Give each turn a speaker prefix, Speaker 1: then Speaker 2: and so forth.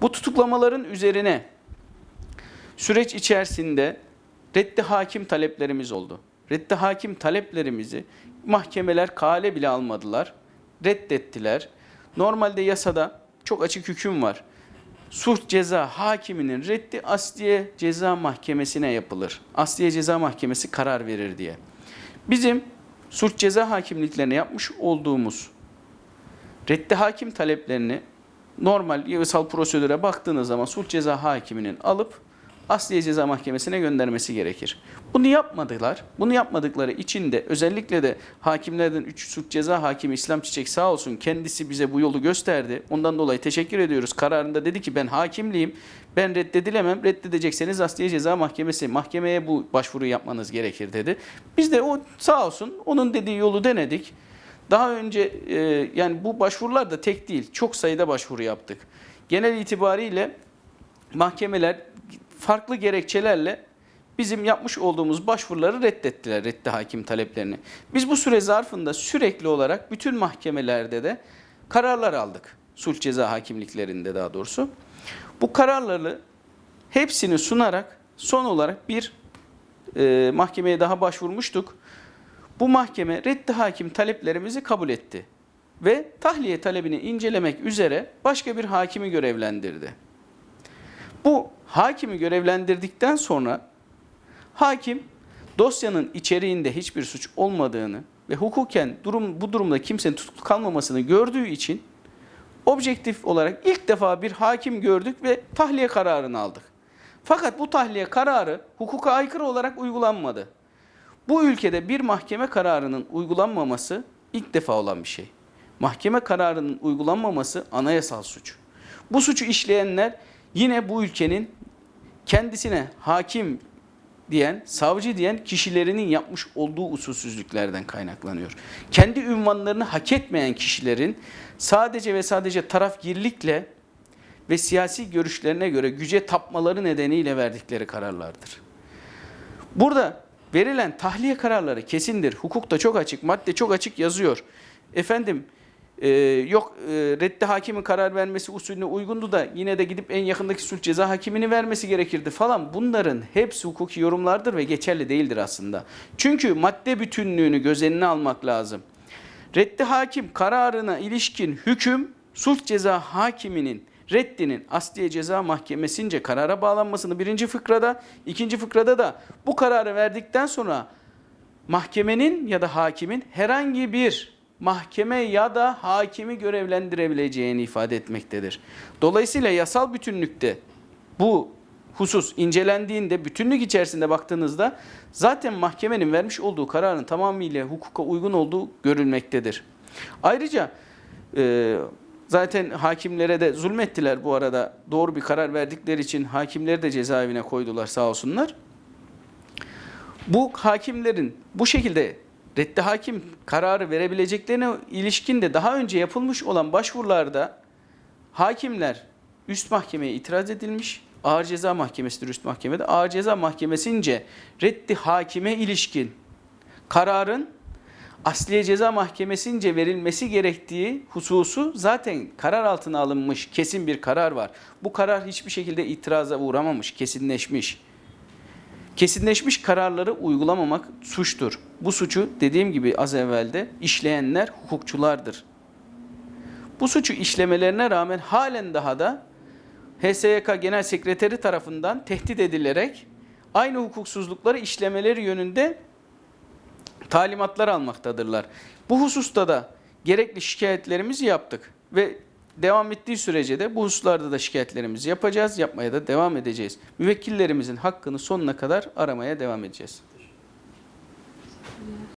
Speaker 1: Bu tutuklamaların üzerine süreç içerisinde reddi hakim taleplerimiz oldu. Reddi hakim taleplerimizi mahkemeler kale bile almadılar. Reddettiler. Normalde yasada çok açık hüküm var. Suç ceza hakiminin reddi Asliye Ceza Mahkemesi'ne yapılır. Asliye Ceza Mahkemesi karar verir diye. Bizim suç ceza hakimliklerine yapmış olduğumuz reddi hakim taleplerini normal yasal prosedüre baktığınız zaman suç ceza hakiminin alıp Asliye Ceza Mahkemesi'ne göndermesi gerekir. Bunu yapmadılar. Bunu yapmadıkları için de özellikle de hakimlerden 3 suç ceza hakimi İslam Çiçek sağ olsun kendisi bize bu yolu gösterdi. Ondan dolayı teşekkür ediyoruz. Kararında dedi ki ben hakimliyim. Ben reddedilemem. Reddedecekseniz Asliye Ceza Mahkemesi mahkemeye bu başvuruyu yapmanız gerekir dedi. Biz de o sağ olsun onun dediği yolu denedik. Daha önce e, yani bu başvurular da tek değil. Çok sayıda başvuru yaptık. Genel itibariyle mahkemeler farklı gerekçelerle bizim yapmış olduğumuz başvuruları reddettiler, reddi hakim taleplerini. Biz bu süre zarfında sürekli olarak bütün mahkemelerde de kararlar aldık. Sulh ceza hakimliklerinde daha doğrusu. Bu kararları hepsini sunarak son olarak bir e, mahkemeye daha başvurmuştuk. Bu mahkeme reddi hakim taleplerimizi kabul etti ve tahliye talebini incelemek üzere başka bir hakimi görevlendirdi. Bu hakimi görevlendirdikten sonra hakim dosyanın içeriğinde hiçbir suç olmadığını ve hukuken durum bu durumda kimsenin tutuklu kalmamasını gördüğü için objektif olarak ilk defa bir hakim gördük ve tahliye kararını aldık. Fakat bu tahliye kararı hukuka aykırı olarak uygulanmadı. Bu ülkede bir mahkeme kararının uygulanmaması ilk defa olan bir şey. Mahkeme kararının uygulanmaması anayasal suç. Bu suçu işleyenler yine bu ülkenin kendisine hakim diyen, savcı diyen kişilerinin yapmış olduğu usulsüzlüklerden kaynaklanıyor. Kendi ünvanlarını hak etmeyen kişilerin sadece ve sadece tarafgirlikle ve siyasi görüşlerine göre güce tapmaları nedeniyle verdikleri kararlardır. Burada verilen tahliye kararları kesindir. Hukukta çok açık, madde çok açık yazıyor. Efendim e, yok e, reddi hakimin karar vermesi usulüne uygundu da yine de gidip en yakındaki suç ceza hakimini vermesi gerekirdi falan. Bunların hepsi hukuki yorumlardır ve geçerli değildir aslında. Çünkü madde bütünlüğünü göz önüne almak lazım. Reddi hakim kararına ilişkin hüküm sulh ceza hakiminin reddinin Asliye Ceza Mahkemesi'nce karara bağlanmasını birinci fıkrada, ikinci fıkrada da bu kararı verdikten sonra mahkemenin ya da hakimin herhangi bir mahkeme ya da hakimi görevlendirebileceğini ifade etmektedir. Dolayısıyla yasal bütünlükte bu husus incelendiğinde bütünlük içerisinde baktığınızda zaten mahkemenin vermiş olduğu kararın tamamıyla hukuka uygun olduğu görülmektedir. Ayrıca e, zaten hakimlere de zulmettiler bu arada doğru bir karar verdikleri için hakimleri de cezaevine koydular sağ olsunlar. Bu hakimlerin bu şekilde reddi hakim kararı verebileceklerine ilişkin de daha önce yapılmış olan başvurularda hakimler üst mahkemeye itiraz edilmiş. Ağır Ceza Mahkemesi'dir üst mahkemede. Ağır Ceza Mahkemesi'nce reddi hakime ilişkin kararın Asliye Ceza Mahkemesi'nce verilmesi gerektiği hususu zaten karar altına alınmış kesin bir karar var. Bu karar hiçbir şekilde itiraza uğramamış, kesinleşmiş. Kesinleşmiş kararları uygulamamak suçtur. Bu suçu dediğim gibi az evvelde işleyenler hukukçulardır. Bu suçu işlemelerine rağmen halen daha da HSYK Genel Sekreteri tarafından tehdit edilerek aynı hukuksuzlukları işlemeleri yönünde talimatlar almaktadırlar. Bu hususta da gerekli şikayetlerimizi yaptık ve devam ettiği sürece de bu hususlarda da şikayetlerimizi yapacağız, yapmaya da devam edeceğiz. Müvekkillerimizin hakkını sonuna kadar aramaya devam edeceğiz.